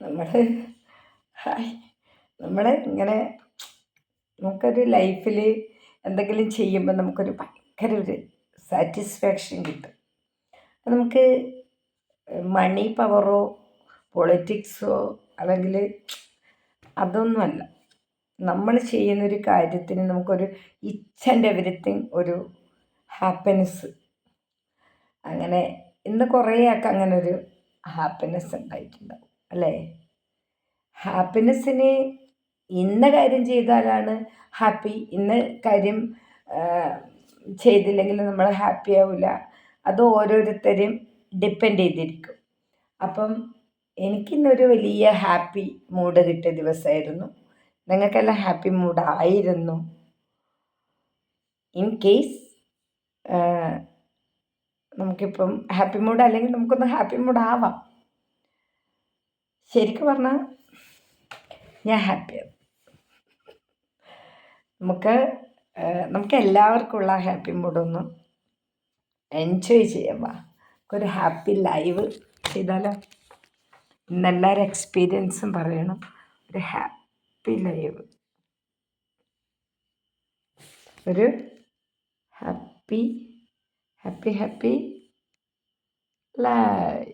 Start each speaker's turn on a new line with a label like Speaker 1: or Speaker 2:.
Speaker 1: നമ്മൾ നമ്മൾ ഇങ്ങനെ നമുക്കൊരു ലൈഫിൽ എന്തെങ്കിലും ചെയ്യുമ്പോൾ നമുക്കൊരു ഭയങ്കര ഒരു സാറ്റിസ്ഫാക്ഷൻ കിട്ടും. നമുക്ക് മണി പവറോ പൊളിറ്റിക്സോ അല്ലെങ്കിൽ അതൊന്നുമല്ല. നമ്മൾ ചെയ്യുന്നൊരു കാര്യത്തിന് നമുക്കൊരു ഇച്ച് ആൻഡ് എവരിത്തിങ് ഒരു ഹാപ്പിനെസ് അങ്ങനെ ഇന്ന് കുറേ ആൾക്ക് അങ്ങനെ ഒരു ഹാപ്പിനെസ് ഉണ്ടായിട്ടുണ്ടാവും. അല്ലേ? ഹാപ്പിനെസ്സിന് ഇന്ന കാര്യം ചെയ്താലാണ് ഹാപ്പി ഇന്ന കാര്യം ചെയ്തില്ലെങ്കിൽ നമ്മൾ ഹാപ്പി ആവില്ല അത് ഓരോരുത്തരും ഡിപ്പെൻഡ് ചെയ്തിരിക്കും. അപ്പം എനിക്കിന്നൊരു വലിയ ഹാപ്പി മൂഡ് കിട്ടിയ ദിവസമായിരുന്നു. നിങ്ങൾക്കെല്ലാം ഹാപ്പി മൂഡായിരുന്നു ഇൻ കേസ് നമുക്കിപ്പം ഹാപ്പി മൂഡ് അല്ലെങ്കിൽ നമുക്കൊന്ന് ഹാപ്പി മൂഡ് ആവാം. ശരിക്കും പറഞ്ഞാൽ ഞാൻ ഹാപ്പിയാണ് നമുക്ക് നമുക്ക് എല്ലാവർക്കും ഉള്ള ഹാപ്പി മൂഡൊന്നും എൻജോയ് ചെയ്യാം വാ ഒരു ഹാപ്പി ലൈവ് ചെയ്താലോ? ഇന്നെല്ലാവരും എക്സ്പീരിയൻസും പറയണം. ഒരു ഹാപ്പി ലൈവ് ഒരു ഹാപ്പി ഹാപ്പി ഹാപ്പി ലൈവ്